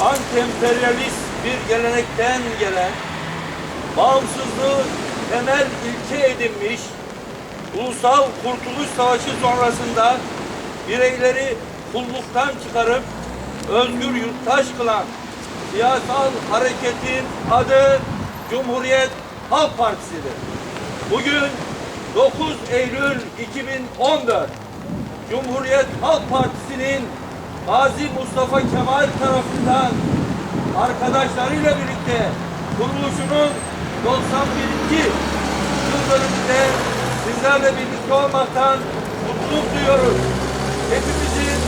anti-emperyalist bir gelenekten gelen, bağımsızlığı temel ilke edinmiş, Ulusal Kurtuluş Savaşı sonrasında bireyleri kulluktan çıkarıp özgür yurttaş kılan siyasal hareketin adı Cumhuriyet Halk Partisi'dir. Bugün 9 Eylül 2014 Cumhuriyet Halk Partisi'nin Gazi Mustafa Kemal tarafından arkadaşlarıyla birlikte kuruluşunun 91. yıl dönümünde sizlerle birlikte olmaktan mutluluk duyuyoruz. Hepimizin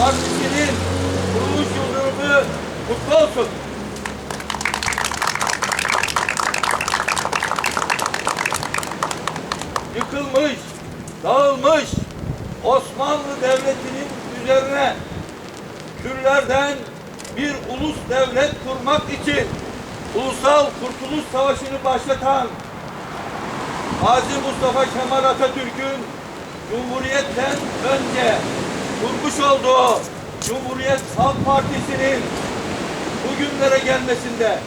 partisinin kuruluş yıl dönümü kutlu olsun. yıkılmış, dağılmış Osmanlı Devleti'nin üzerine Kürlerden bir ulus devlet kurmak için Ulusal Kurtuluş Savaşı'nı başlatan Gazi Mustafa Kemal Atatürk'ün Cumhuriyet'ten önce kurmuş olduğu Cumhuriyet Halk Partisi'nin bugünlere gelmesinde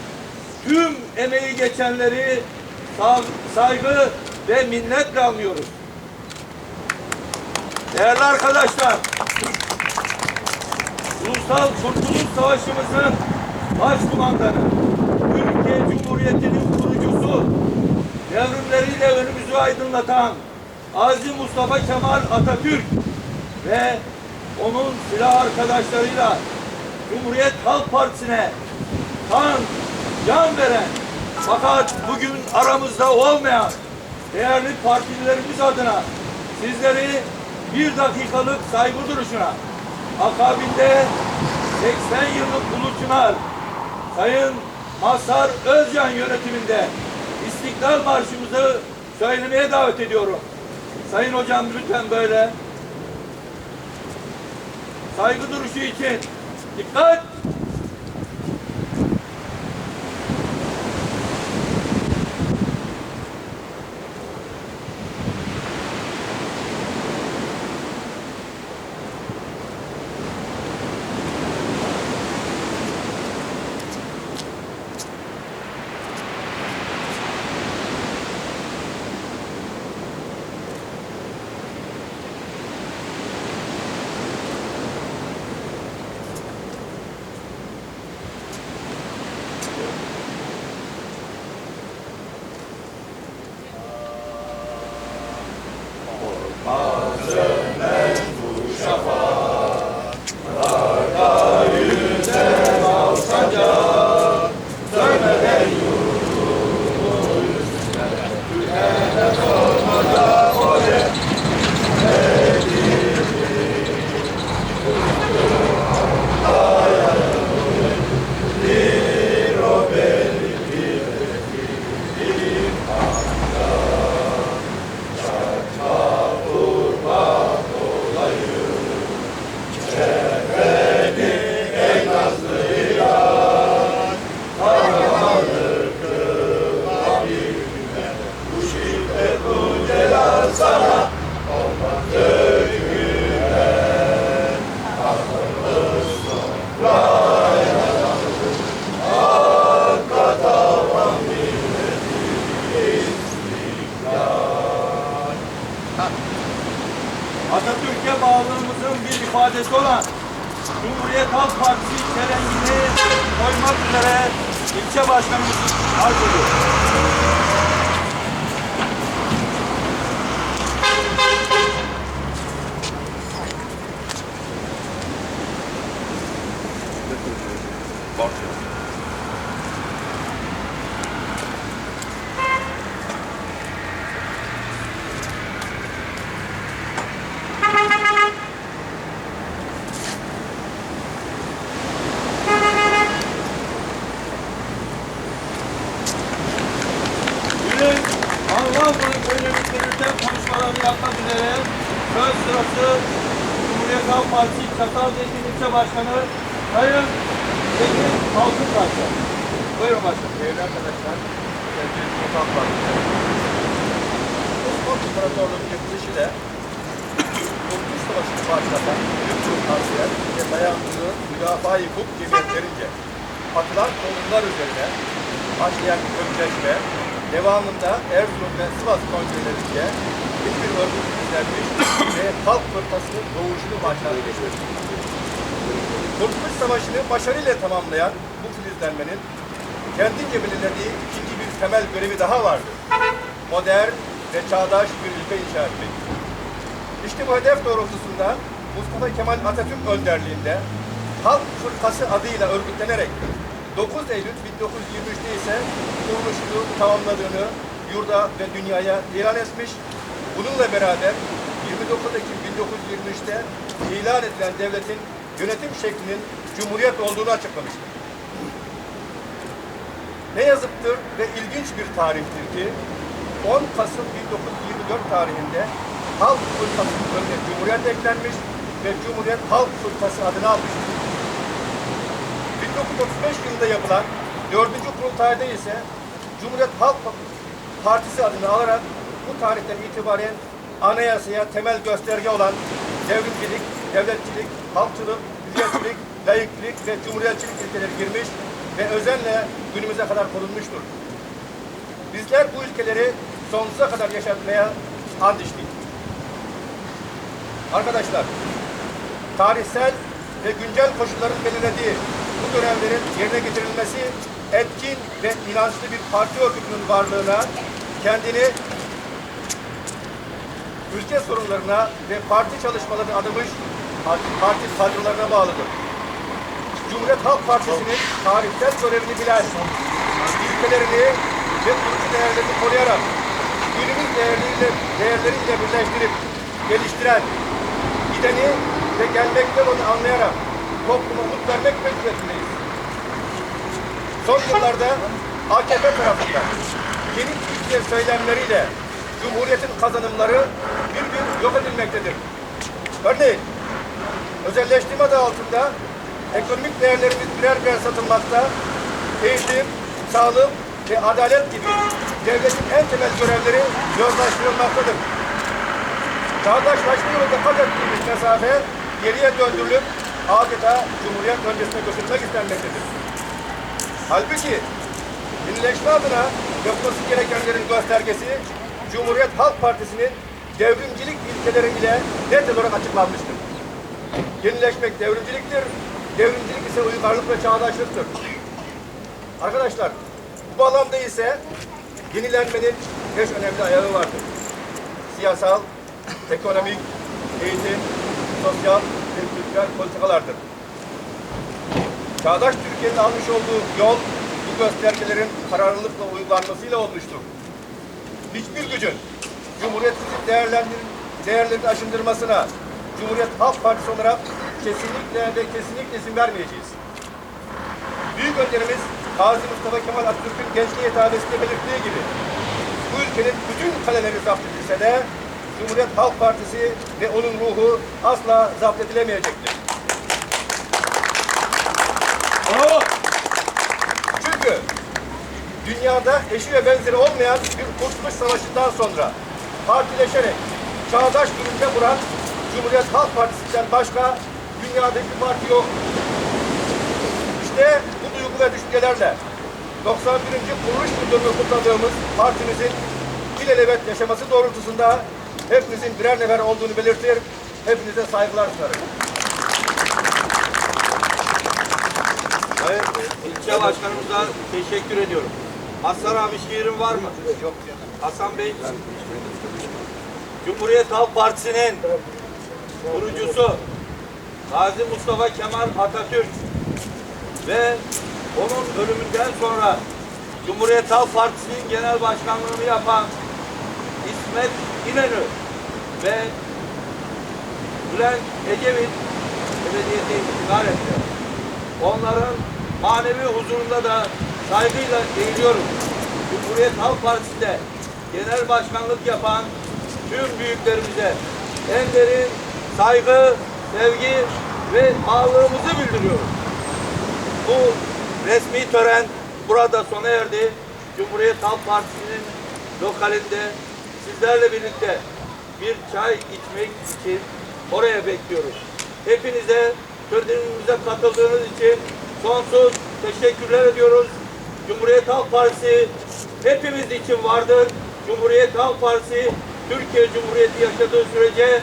tüm emeği geçenleri sa- saygı ve minnetle anlıyoruz. Değerli arkadaşlar, Ulusal Kurtuluş Savaşımızın başkumandanı, Türkiye Cumhuriyeti'nin kurucusu, devrimleriyle önümüzü aydınlatan Aziz Mustafa Kemal Atatürk ve onun silah arkadaşlarıyla Cumhuriyet Halk Partisi'ne kan, can veren fakat bugün aramızda olmayan değerli partililerimiz adına sizleri bir dakikalık saygı duruşuna akabinde 80 yıllık Ulu Çınar Sayın Mazhar Özcan yönetiminde İstiklal Marşımızı söylemeye davet ediyorum. Sayın hocam lütfen böyle saygı duruşu için dikkat bağlılığımızın bir ifadesi olan Cumhuriyet Halk Partisi çelengini koymak üzere ilçe başkanımız arz ediyor. Konuşmalarını yapmak üzere söz sırası Cumhuriyet Halk Partisi Çatalzeytin İlçe Başkanı Sayın Tekin Altınbaşkan. Buyurun başkanım. Değerli arkadaşlar, sevgili Sultan Partisi. Osmanlı İmparatorluğu'nun yıkılışıyla kurtuluş Savaşı'nı başlatan Türk Tavsiyer ve dayandığı müdafaa-i hukuk cemiyetlerince atılan tohumlar üzerine başlayan kökleşme, devamında Erzurum ve Sivas kongrelerince bir örgüt izlenmiş ve halk fırkasının doğuşunu başlatmıştır. Kurtuluş Savaşı'nı başarıyla tamamlayan bu filizlenmenin kendince belirlediği ikinci bir temel görevi daha vardır. Modern ve çağdaş bir ülke inşa etmek. İşte bu hedef doğrultusunda Mustafa Kemal Atatürk önderliğinde Halk Fırkası adıyla örgütlenerek 9 Eylül 1923'te ise kuruluşunu tamamladığını yurda ve dünyaya ilan etmiş. Bununla beraber 29 Ekim 1923'te ilan edilen devletin yönetim şeklinin cumhuriyet olduğunu açıklamıştır. Ne yazıktır ve ilginç bir tarihtir ki 10 Kasım 1924 tarihinde Halk Fırkası'nın önüne Cumhuriyet eklenmiş ve Cumhuriyet Halk Fırkası adını almıştır. 1935 yılında yapılan 4. kurultayda ise Cumhuriyet Halk Partisi adını alarak bu tarihten itibaren anayasaya temel gösterge olan devrimcilik, devletçilik, halkçılık, hürriyetçilik, layıklık ve cumhuriyetçilik ilkeleri girmiş ve özenle günümüze kadar korunmuştur. Bizler bu ülkeleri sonsuza kadar yaşatmaya and içtik. Arkadaşlar, tarihsel ve güncel koşulların belirlediği bu görevlerin yerine getirilmesi etkin ve inançlı bir parti örgütünün varlığına kendini ülke sorunlarına ve parti çalışmalarına adamış parti kadrolarına bağlıdır. Cumhuriyet Halk Partisi'nin tarihsel görevini bilen, ilkelerini ve kurucu değerlerini koruyarak günümüz değerleriyle, değerleriyle birleştirip geliştiren, gideni ve gelmekte olanı anlayarak topluma umut vermek mecburiyetindeyiz. Son yıllarda AKP tarafından yeni Türkiye söylemleriyle Cumhuriyet'in kazanımları bir bir yok edilmektedir. Örneğin, özelleştirme adı altında ekonomik değerlerimiz birer birer satılmakta, eğitim, sağlık ve adalet gibi devletin en temel görevleri yozlaştırılmaktadır. Çağdaşlaşma yolunda kat ettiğimiz mesafe geriye döndürülüp adeta Cumhuriyet öncesine götürülmek istenmektedir. Halbuki yenileşme adına yapılması gerekenlerin göstergesi Cumhuriyet Halk Partisi'nin devrimcilik ilkeleri ile net olarak açıklanmıştır. Yenileşmek devrimciliktir, devrimcilik ise uygarlık ve çağdaşlıktır. Arkadaşlar, bu bağlamda ise yenilenmenin beş önemli ayağı vardır. Siyasal, ekonomik, eğitim, sosyal ve kültürel politikalardır. Çağdaş Türkiye'nin almış olduğu yol bu göstergelerin kararlılıkla uygulanmasıyla olmuştur. Hiçbir gücün Cumhuriyetimizin değerlerini aşındırmasına Cumhuriyet Halk Partisi olarak kesinlikle ve kesinlikle izin vermeyeceğiz. Büyük önderimiz Gazi Mustafa Kemal Atatürk'ün gençliğe hitabesinde belirttiği gibi bu ülkenin bütün kaleleri zapt edilse de Cumhuriyet Halk Partisi ve onun ruhu asla zapt edilemeyecektir. Bravo. Dünyada eşi ve benzeri olmayan bir kurtuluş savaşından sonra partileşerek çağdaş durumda kuran Cumhuriyet Halk Partisi'nden başka dünyada bir parti yok. İşte bu duygu ve düşüncelerle 91. kuruluş yılını kutladığımız partimizin ilelebet yaşaması doğrultusunda hepimizin birer nefer olduğunu belirtir, hepinize saygılar sunarım. Evet, ilçe başkanımıza teşekkür ediyorum. Hasan abi şiirin var mı? Yok. Hasan Bey. Cumhuriyet Halk Partisi'nin kurucusu Gazi Mustafa Kemal Atatürk ve onun ölümünden sonra Cumhuriyet Halk Partisi'nin genel başkanlığını yapan İsmet İnönü ve Bülent Ecevit Ebediyete intihar etti. Onların manevi huzurunda da saygıyla eğiliyorum. Cumhuriyet Halk Partisi'nde genel başkanlık yapan tüm büyüklerimize en derin saygı, sevgi ve bağlılığımızı bildiriyorum. Bu resmi tören burada sona erdi. Cumhuriyet Halk Partisi'nin lokalinde sizlerle birlikte bir çay içmek için oraya bekliyoruz. Hepinize törenimize katıldığınız için sonsuz teşekkürler ediyoruz. Cumhuriyet Halk Partisi hepimiz için vardır. Cumhuriyet Halk Partisi Türkiye Cumhuriyeti yaşadığı sürece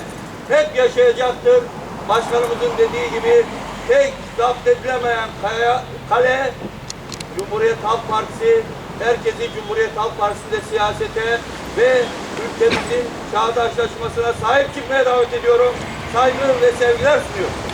hep yaşayacaktır. Başkanımızın dediği gibi tek zapt edilemeyen kaya, kale Cumhuriyet Halk Partisi herkesi Cumhuriyet Halk Partisi'nde siyasete ve ülkemizin çağdaşlaşmasına sahip çıkmaya davet ediyorum. Saygı ve sevgiler sunuyorum.